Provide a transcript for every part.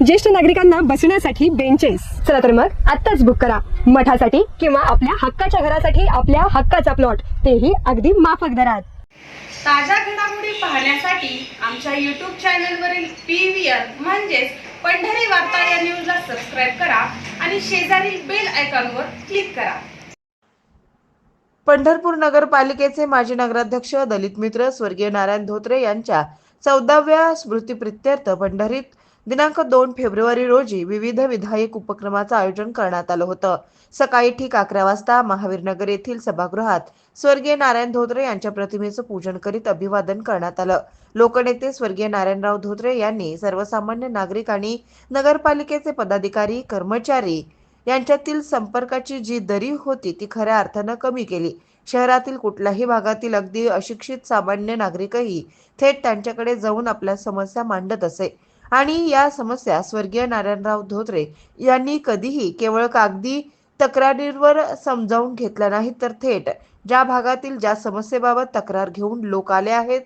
ज्येष्ठ नागरिकांना बसण्यासाठी बेंचेस चला तर मग आत्ताच बुक करा. मठासाठी किंवा आपल्या हक्काच्या घरासाठी आपल्या हक्काचा प्लॉट तेही अगदी माफक दरात. ताज्या घडामोडी पाहण्यासाठी आमच्या यूट्यूब चॅनलवरील पी व्ही आर म्हणजेच पंढरी वार्ता या न्यूजला सबस्क्राईब करा आणि शेजारील बेल आयकॉनवर क्लिक करा. पंढरपूर नगरपालिकेचे माजी नगराध्यक्ष दलित मित्र स्वर्गीय नारायण धोत्रे यांच्या चौदाव्या स्मृतिप्रित्यर्थ पंढरीत दिनांक दोन फेब्रुवारी रोजी विविध विधायक उपक्रमाचं आयोजन करण्यात आलं होतं. सकाळी ठीक अकरा वाजता महावीरनगर येथील सभागृहात स्वर्गीय नारायण धोत्रे यांच्या प्रतिमेचं पूजन करीत अभिवादन करण्यात आलं. लोकनेते स्वर्गीय नारायणराव धोत्रे यांनी सर्वसामान्य नागरिक आणि नगरपालिकेचे पदाधिकारी कर्मचारी यांच्यातील संपर्काची जी दरी होती ती खऱ्या अर्थानं कमी केली. शहरातील कुठल्याही भागातील अगदी अशिक्षित सामान्य नागरिकही थेट त्यांच्याकडे जाऊन आपल्या समस्या मांडत असे. आणि या समस्या स्वर्गीय नारायणराव धोत्रे यांनी कधीही केवळ कागदी तक्रारींवर समजावून घेतल्या नाही तर थेट ज्या भागातील ज्या समस्येबाबत तक्रार घेऊन लोक आले आहेत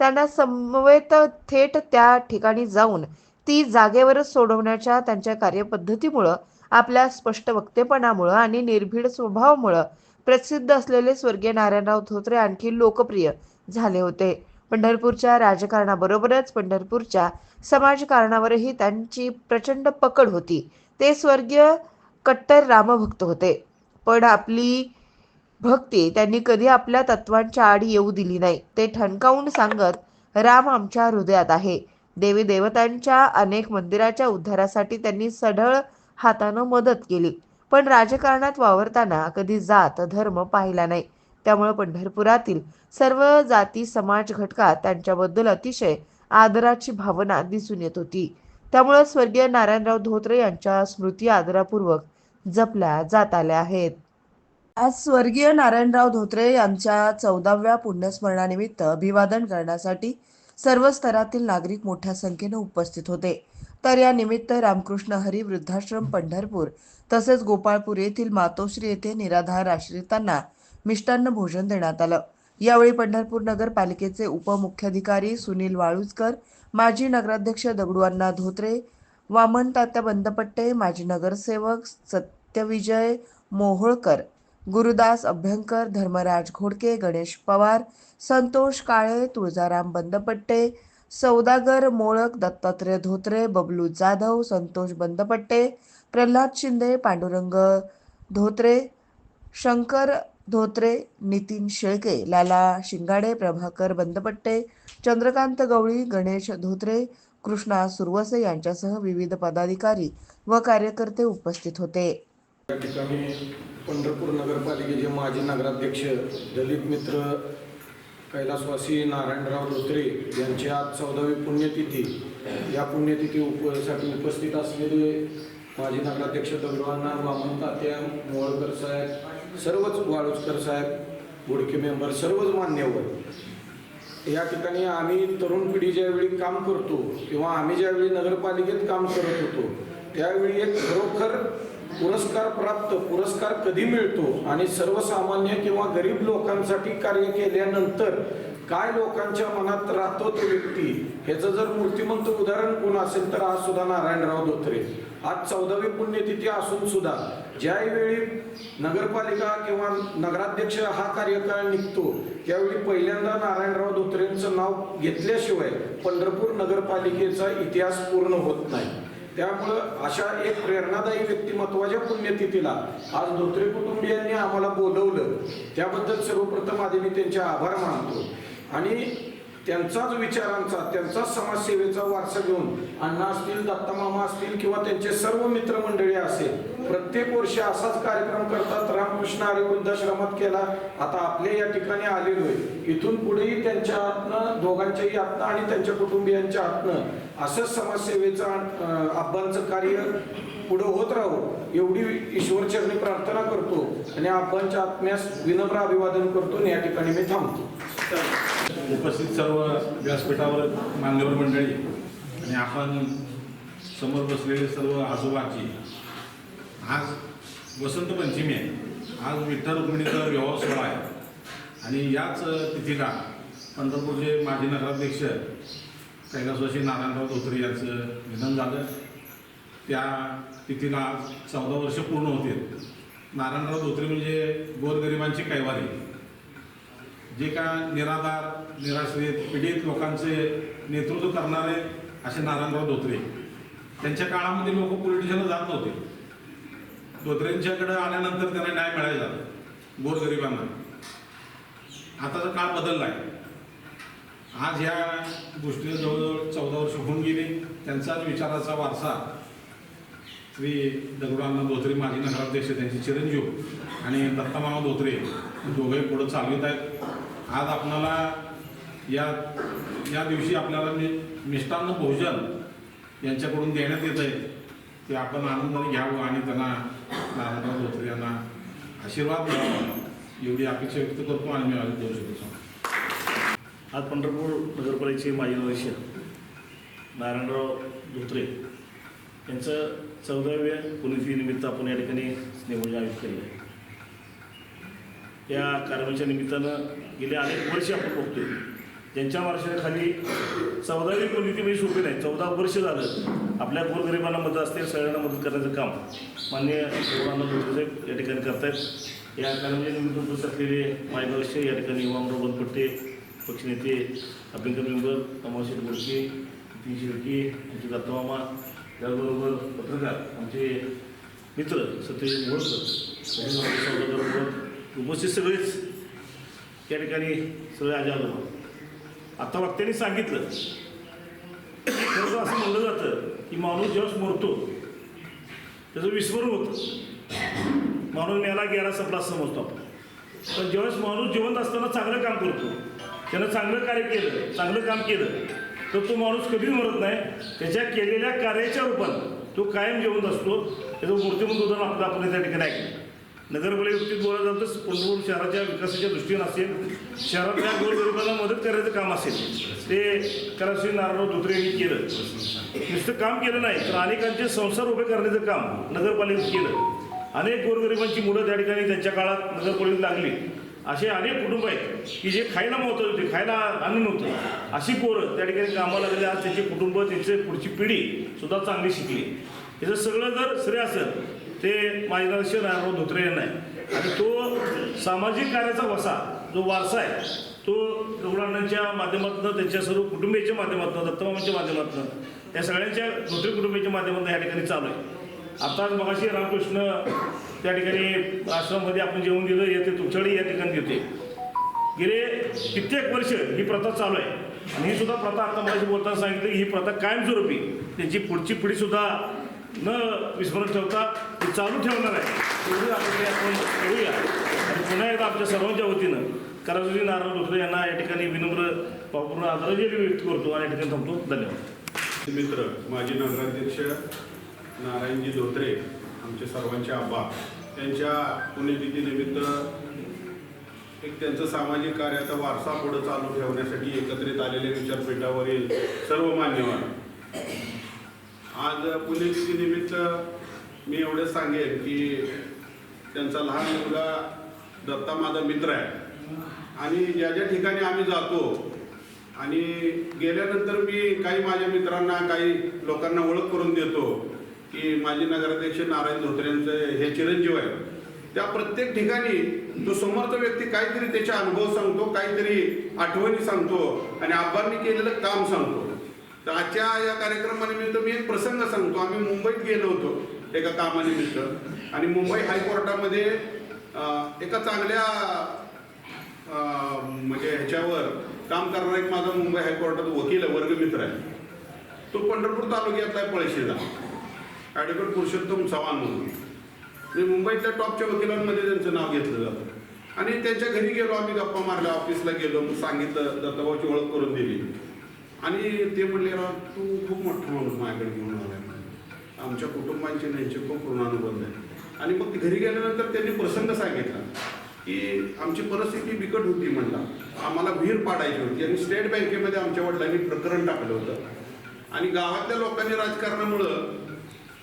त्यांना समवेत थेट त्या ठिकाणी जाऊन ती जागेवरच सोडवण्याच्या त्यांच्या कार्यपद्धतीमुळं आपल्या स्पष्ट वक्तेपणामुळं आणि निर्भीड स्वभावामुळं प्रसिद्ध असलेले स्वर्गीय नारायणराव धोत्रे आणखी लोकप्रिय झाले होते. पंढरपूरच्या राजकारणाबरोबरच पंढरपूरच्या समाजकारणावरही त्यांची प्रचंड पकड होती. ते स्वर्गीय कट्टर रामभक्त होते. पण आपली भक्ती त्यांनी कधी आपल्या तत्वांच्या आड येऊ दिली नाही. ते ठणकावून सांगत राम आमच्या हृदयात आहे. देवी देवतांच्या अनेक मंदिराच्या उद्धारासाठी त्यांनी सढळ हातानं मदत केली. पण राजकारणात वावरताना कधी जात धर्म पाहिला नाही. त्यामुळे पंढरपुरातील सर्व जाती समाज घटकात त्यांच्याबद्दल अतिशय आदराची भावना दिसून येत होती. त्यामुळे स्वर्गीय नारायणराव धोत्रे यांच्या स्मृती आदरापूर्वक जपल्या जात आल्या आहेत. आज स्वर्गीय नारायणराव धोत्रे यांच्या चौदाव्या पुण्यस्मरणानिमित्त अभिवादन करण्यासाठी सर्व स्तरातील नागरिक मोठ्या संख्येने उपस्थित होते. तर या निमित्त रामकृष्ण हरी वृद्धाश्रम पंढरपूर तसेच गोपाळपूर येथील मातोश्री येथे निराधार आश्रितांना मिष्टान्न भोजन देण्यात आलं. यावेळी पंढरपूर नगरपालिकेचे उपमुख्याधिकारी सुनील वाळुजकर माजी नगराध्यक्ष दगडूअण्णा धोत्रे वामन तात्या बंदपट्टे माजी नगरसेवक सत्यविजय मोहोळकर गुरुदास अभ्यंकर धर्मराज घोडके गणेश पवार संतोष काळे तुळजाराम बंदपट्टे सौदागर मोळक दत्तात्रय धोत्रे बबलू जाधव संतोष बंदपट्टे प्रल्हाद शिंदे पांडुरंग धोत्रे शंकर धोत्रे नितीन शेळके लाला शिंगाडे प्रभाकर बंदपट्टे चंद्रकांत गवळी गणेश धोत्रे कृष्णा सुरवसे यांच्यासह विविध पदाधिकारी व कार्यकर्ते उपस्थित होते. या ठिकाणी पंढरपूर नगरपालिकेचे माजी नगराध्यक्ष दलित मित्र कैलासवासी नारायणराव धोत्रे यांची आज चौदावी पुण्यतिथी या पुण्यतिथी उपसाठी उपस्थित असलेले माजी नगराध्यक्ष दगडवांना वामन तात्या मोळकर साहेब सर्वच वाळुजकर साहेब गुडके मेंबर सर्वच मान्यवर. या ठिकाणी आम्ही तरुण पिढी ज्यावेळी काम करतो किंवा आम्ही ज्यावेळी नगरपालिकेत काम करत होतो त्यावेळी एक खरोखर पुरस्कार प्राप्त पुरस्कार कधी मिळतो आणि सर्वसामान्य किंवा गरीब लोकांसाठी कार्य केल्यानंतर काय लोकांच्या मनात राहतो तो व्यक्ती ह्याचं जर मूर्तिमंत उदाहरण कोण असेल तर आज सुद्धा नारायणराव धोत्रे. आज चौदावी पुण्यतिथी असून सुद्धा ज्यावेळी नगरपालिका किंवा नगराध्यक्ष हा कार्यकाळ निघतो त्यावेळी पहिल्यांदा नारायणराव धोत्रेंचं नाव घेतल्याशिवाय पंढरपूर नगरपालिकेचा इतिहास पूर्ण होत नाही. त्यामुळं अशा एक प्रेरणादायी व्यक्तिमत्वाच्या पुण्यतिथीला आज धोत्रे कुटुंबियांनी आम्हाला बोलवलं. त्याबद्दल सर्वप्रथम आधी मी त्यांचे आभार मानतो. आणि त्यांचाच विचारांचा त्यांचाच समाजसेवेचा वारसा घेऊन अण्णा असतील दत्तमामा असतील किंवा त्यांचे सर्व मित्रमंडळी असेल प्रत्येक वर्षी असाच कार्यक्रम करतात. रामकृष्ण आर्य वृद्धाश्रमात केला. आता आपले या ठिकाणी आलेलो आहे इथून पुढेही त्यांच्या हातनं दोघांच्याही हातनं आणि त्यांच्या कुटुंबियांच्या हातनं असंच समाजसेवेचं आब्बांचं कार्य पुढं होत राहो एवढी ईश्वरचरणी प्रार्थना करतो आणि आब्बांच्या आत्म्यास विनम्र अभिवादन करतो आणि या ठिकाणी मी थांबतो. उपस्थित सर्व व्यासपीठावर मान्यवर मंडळी आणि आपण समोर बसलेले सर्व आजोबाची आज वसंत पंचमी आहे. आज विठ्ठल रुक्मिणीचा विवाह सोहळा आहे. आणि याच तिथीला पंढरपूरचे माजी नगराध्यक्ष कैलासवासी नारायणराव धोत्रे यांचं निधन झालं. त्या तिथीला आज चौदा वर्ष पूर्ण होते नारायणराव धोत्रे म्हणजे गोरगरिबांची कैवारी. जे का निराधार निराश्रित पीडित लोकांचे नेतृत्व करणारे असे नारायणराव धोत्रे. त्यांच्या काळामध्ये लोक पोलिटिशियनला जात नव्हते. धोत्रेंच्याकडे आल्यानंतर त्यांना न्याय मिळायला गोरगरिबांना. आताचा काळ बदलला आहे आज ह्या गोष्टीला जवळजवळ चौदा वर्ष होऊन गेली. त्यांचाच विचाराचा वारसा श्री दगडूअण्णा धोत्रे माजी नगराध्यक्ष त्यांचे चिरंजीव आणि दत्तामामा धोत्रे दोघे पुढं चालवित आहेत. आज आपणाला या या दिवशी आपल्याला मी मिष्टान्न भोजन यांच्याकडून देण्यात येत आहे ते आपण आनंदाने घ्यावं आणि त्यांना नारायणराव धोत्रे यांना आशीर्वाद द्यावा एवढी अपेक्षा व्यक्त करतो आणि मी माझे देऊ शकतो. आज पंढरपूर नगरपालिकेचे माजी अध्यक्ष नारायणराव धोत्रे यांचं चौदाव्या पुण्यतिनिमित्त आपण या ठिकाणी स्नेहभोजन आयोजित केलं आहे. या कार्यक्रमाच्या निमित्तानं गेले अनेक वर्ष आपण बघतोय. ज्यांच्या वर्षाखाली चौदावी कोणती म्हणजे सोपी नाही चौदा वर्ष झालं आपल्या गोरगरिबांना मदत असते सगळ्यांना मदत करण्याचं काम मान्य साहेब या ठिकाणी करतायत. या कार्यक्रमाच्या निमित्त उपस्थित असलेले माजी या ठिकाणी युवामराव बनपट्टे पक्षनेते अभ्यंकर मेंबर तमाशे बोडके नितीन शिर्के आमचे दत्तमामा त्याचबरोबर पत्रकार आमचे मित्र सत्यजित मोहोळकर उपस्थित सगळेच त्या ठिकाणी सगळे आज आता वक्त्यांनी सांगितलं. तर असं म्हणलं जातं की माणूस जेव्हा मरतो त्याचं विस्मरण होतं. माणूस मेला गेला संपला असं समजतो आपण. पण ज्यावेळेस माणूस जिवंत असताना चांगलं काम करतो त्यानं चांगलं कार्य केलं चांगलं काम केलं तर तो माणूस कधीच मरत नाही. त्याच्या केलेल्या कार्याच्या रूपात तो कायम जिवंत असतो. त्याचं मूर्तिमंत उदाहरण आपलं आपण त्या ठिकाणी ऐकलं. नगरपालिकेत बोलायला जातं तर पंढरपूर शहराच्या विकासाच्या दृष्टीनं असेल शहरातल्या गोरगरिबांना मदत करायचं काम असेल ते कराश्री नारायणराव धोत्रे यांनी केलं. नुसतं काम केलं नाही तर अनेकांचे संसार उभे करण्याचं काम नगरपालिकेत केलं. अनेक गोरगरिबांची मुलं त्या ठिकाणी त्यांच्या काळात नगरपालिकेत लागली. असे अनेक कुटुंब आहेत की जे खायला मोहतात होते खायला अन्न नव्हतं. अशी पोरं त्या ठिकाणी कामाला लागले आज त्यांचे कुटुंब त्यांचे पुढची पिढी सुद्धा चांगली शिकली. याचं सगळं जर श्रेय असेल ते मार्गदर्शन नारायणराव धोत्रे यांना आहे आणि तो सामाजिक कार्याचा वसा जो वारसा आहे तो रुग्णांच्या माध्यमातून त्यांच्या सर्व कुटुंबियाच्या माध्यमातून दत्तमामाच्या माध्यमातून या सगळ्यांच्या धोत्रे कुटुंबियाच्या माध्यमातून या ठिकाणी चालू आहे. आताच मगाशी रामकृष्ण त्या ठिकाणी आश्रममध्ये आपण जेवण दिलं येते तुमच्याकडे या ठिकाणी देते. गेले कित्येक वर्ष ही प्रथा चालू आहे. आणि ही सुद्धा प्रथा आता माझी बोलताना सांगितलं ही प्रथा कायमस्वरूपी त्याची पुढची पिढीसुद्धा न विस्मरण ठेवता ती चालू ठेवणार आहे. एवढी आपण आपण करूया आणि पुन्हा एकदा आमच्या सर्वांच्या वतीनं कराजुरी नारायण धोत्रे यांना या ठिकाणी विनम्र भावपूर्ण आदरांजली व्यक्त करतो आणि या ठिकाणी थांबतो. धन्यवाद. मित्र माजी नगराध्यक्ष नारायणजी धोत्रे आमचे सर्वांचे आबा त्यांच्या पुण्यतिथीनिमित्त एक त्यांचं सामाजिक कार्याचा वारसा पुढे चालू ठेवण्यासाठी एकत्रित आलेले विचारपीठावरील सर्व मान्यवर आज पुण्यतिथीनिमित्त मी एवढंच सांगेन की त्यांचा लहान मुलगा दत्ता माझा मित्र आहे. आणि ज्या ज्या ठिकाणी आम्ही जातो आणि गेल्यानंतर मी काही माझ्या मित्रांना काही लोकांना ओळख करून देतो की माजी नगराध्यक्ष नारायण धोत्रेंचं हे चिरंजीव आहे. त्या प्रत्येक ठिकाणी तो समर्थ व्यक्ती काहीतरी त्याचे अनुभव सांगतो काहीतरी आठवणी सांगतो आणि आबांनी केलेलं काम सांगतो. तर आजच्या या कार्यक्रमानिमित्त मी एक प्रसंग सांगतो. आम्ही मुंबईत गेलो होतो एका कामानिमित्त. आणि मुंबई हायकोर्टामध्ये एका चांगल्या म्हणजे ह्याच्यावर काम करणारा एक माझा मुंबई हायकोर्टात वकील आहे वर्गमित्र आहे. तो पंढरपूर तालुक्यातला आहे पळशीला. ॲडव्होकेट पुरुषोत्तम चव्हाण म्हणून. म्हणजे मुंबईतल्या टॉपच्या वकिलांमध्ये त्यांचं नाव घेतलं जातं. आणि त्यांच्या घरी गेलो आम्ही गप्पा मारल्या ऑफिसला गेलो मग सांगितलं दत्ताभाऊची ओळख करून दिली. आणि ते म्हणले राव तू खूप मोठं माणूस माझ्याकडे घेऊन आलाय आमच्या कुटुंबांचे आणि यांचे खूप ऋणानुबंध आहे. आणि मग घरी गेल्यानंतर त्यांनी प्रसंग सांगितला की आमची परिस्थिती बिकट होती म्हणला. आम्हाला विहीर पाडायची होती आणि स्टेट बँकेमध्ये आमच्या वडिलांनी प्रकरण टाकलं होतं. आणि गावातल्या लोकांनी राजकारणामुळं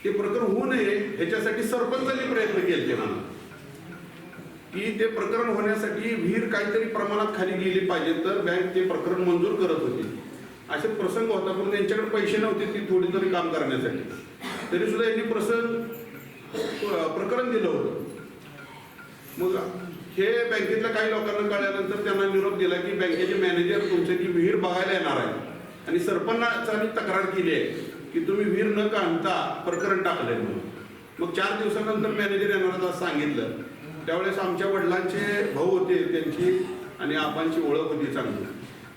ते प्रकरण होऊ नये ह्याच्यासाठी सरपंचांनी प्रयत्न केले म्हणा. की ते प्रकरण होण्यासाठी विहीर काहीतरी प्रमाणात खाली गेली पाहिजे तर बँक ते प्रकरण मंजूर करत होती. असे प्रसंग होता पण त्यांच्याकडे पैसे नव्हते ती थोडी तरी काम करण्यासाठी. तरी सुद्धा यांनी प्रसंग प्रकरण दिलं होतं. मग हे बँकेतल्या काही लोकांना कळल्यानंतर त्यांना निरोप दिला की बँकेचे मॅनेजर तुमचे ती विहीर बघायला येणार आहे. आणि सरपंचांनी तक्रार केली आहे की तुम्ही विहीर न काढता प्रकरण टाकलंय म्हणून. मग चार दिवसानंतर मॅनेजर येणार असं सांगितलं. त्यावेळेस आमच्या वडिलांचे भाऊ होते त्यांची आणि आपांची ओळख होती चांगली.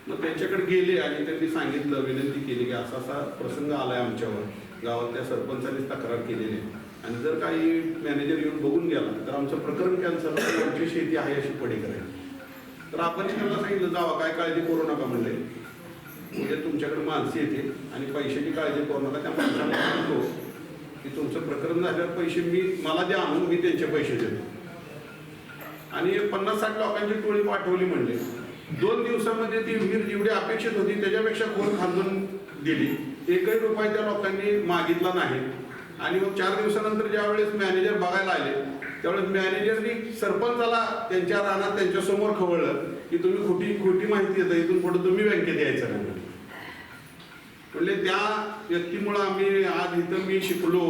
मग त्यांच्याकडे गेले आणि त्यांनी सांगितलं विनंती केली की असा असा प्रसंग आलाय आमच्यावर. गावातल्या सरपंचांनी तक्रार केलेली आहे. आणि जर काही मॅनेजर येऊन बघून गेला तर आमचं प्रकरण कॅन्सल आमची शेती आहे अशी पडी करायची तर आपण त्यांना सांगितलं जावा काय काळजी करू नका म्हणले. म्हणजे तुमच्याकडे माणसे येते आणि पैशाची काळजी करू नका. त्या माणसाला सांगतो की तुमचं प्रकरण झाल्यावर पैसे मी मला द्या आणून मी त्यांचे पैसे देतो. आणि पन्नास साठ लोकांची टोळी पाठवली म्हणले. दोन दिवसामध्ये ती विहीर जेवढी अपेक्षित होती त्याच्यापेक्षा खोल खांदून दिली एकही रुपये त्या लोकांनी मागितला नाही. आणि मग चार दिवसानंतर ज्यावेळेस मॅनेजर बघायला आले त्यावेळेस मॅनेजरनी सरपंचाला त्यांच्या रानात त्यांच्यासमोर खवळलं की तुम्ही खोटी खोटी माहिती देता इथून पुढे तुम्ही बँकेत यायचं नाही म्हणजे त्या व्यक्तीमुळं आम्ही आज इथं मी शिकलो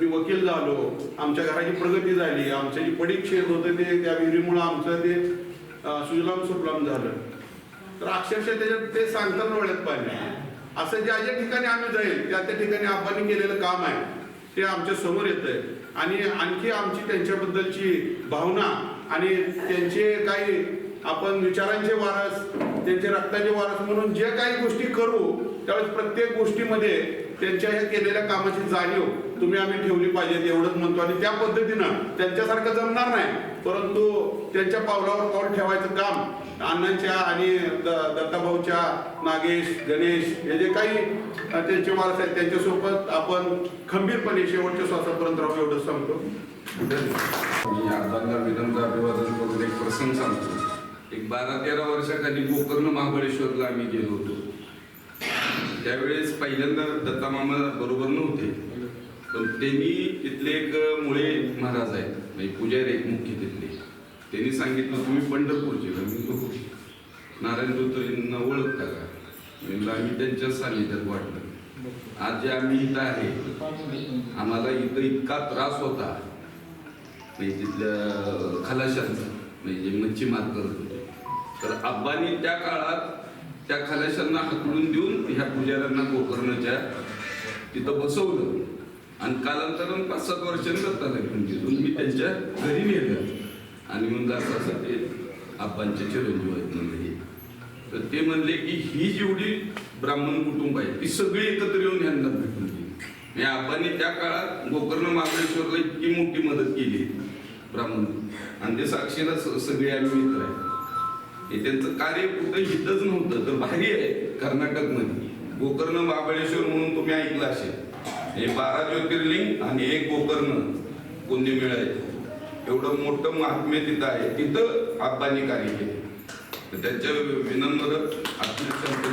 मी वकील झालो आमच्या घराची प्रगती झाली आमच्या जी पडीक शेत होतं ते त्या विहिरीमुळं आमचं ते सुजलाम सुफलाम झालं. तर अक्षरशः त्याच्यात ते सांगतात डोळ्यात पाहिजे असं ज्या ज्या ठिकाणी आम्ही जाईल त्या त्या ठिकाणी आबांनी केलेलं काम आहे ते आमच्यासमोर येतंय. आणि आणखी आमची त्यांच्याबद्दलची भावना आणि त्यांचे काही आपण विचारांचे वारस त्यांचे रक्ताचे वारस म्हणून जे काही गोष्टी करू त्यावेळेस प्रत्येक गोष्टीमध्ये त्यांच्या ह्या केलेल्या कामाची जाणीव तुम्ही आम्ही ठेवली पाहिजेत एवढंच म्हणतो आणि त्या पद्धतीनं त्यांच्यासारखं जमणार नाही. परंतु त्यांच्या पावलावर पाऊल ठेवायचं काम अण्णांच्या आणि द- दत्ताभाऊच्या नागेश गणेश हे जे काही त्यांचे वारस आहेत त्यांच्यासोबत आपण खंबीरपणे शेवटच्या श्वासापर्यंत राहू एवढं सांगतो. मी आबांना विनम्र अभिवादन करून एक प्रसंग सांगतो. एक बारा तेरा वर्षाखाली गोकर्ण महाबळेश्वरला आम्ही गेलो होतो. त्यावेळेस पहिल्यांदा दत्ता मामा बरोबर नव्हते. पण त्यांनी तिथले एक मुळे महाराज आहेत. म्हणजे पुजारी आहेत मुख्य तिथले. त्यांनी सांगितलं तुम्ही पंढरपूरचे का? मी हो. नारायण जोतरींना ओळखता का? म्हणजे आम्ही त्यांच्या सानिध्यात वाटलं. आज जे आम्ही इथं आहे आम्हाला इथं इतका त्रास होता. म्हणजे तिथल्या खलाशांचा म्हणजे मच्छीमार करत होते. तर आब्बांनी त्या काळात त्या खलाशांना हाकलून देऊन ह्या पुजाऱ्यांना गोकर्णाच्या तिथं बसवलं. आणि कालांतरानं पाच सात वर्षांनी दत्ताला घेऊन गेलो मी त्यांच्या घरी नेलं. आणि मग असं असं ते आब्बांचे चिरंजीव आहेत म्हणले हे. तर ते म्हणले की ही जेवढी ब्राह्मण कुटुंब आहे ती सगळी एकत्र येऊन यांना भेटून गेली म्हणजे आब्बांनी त्या काळात गोकर्ण महाबळेश्वरला इतकी मोठी मदत केली ब्राह्मण. आणि ते साक्षीला सगळे आम्ही मित्र आहे हे त्यांचं कार्य कुठं हितच नव्हतं तर भारी आहे कर्नाटकमध्ये. गोकर्ण महाबळेश्वर म्हणून तुम्ही ऐकलं असेल. हे बारा ज्योतिर्लिंग आणि एक गोकर्ण पुण्य मिळाले एवढं मोठं महात्म्य तिथं आहे. तिथं आब्बांनी कार्य केले. तर त्यांच्या विनम्र आत्मसंत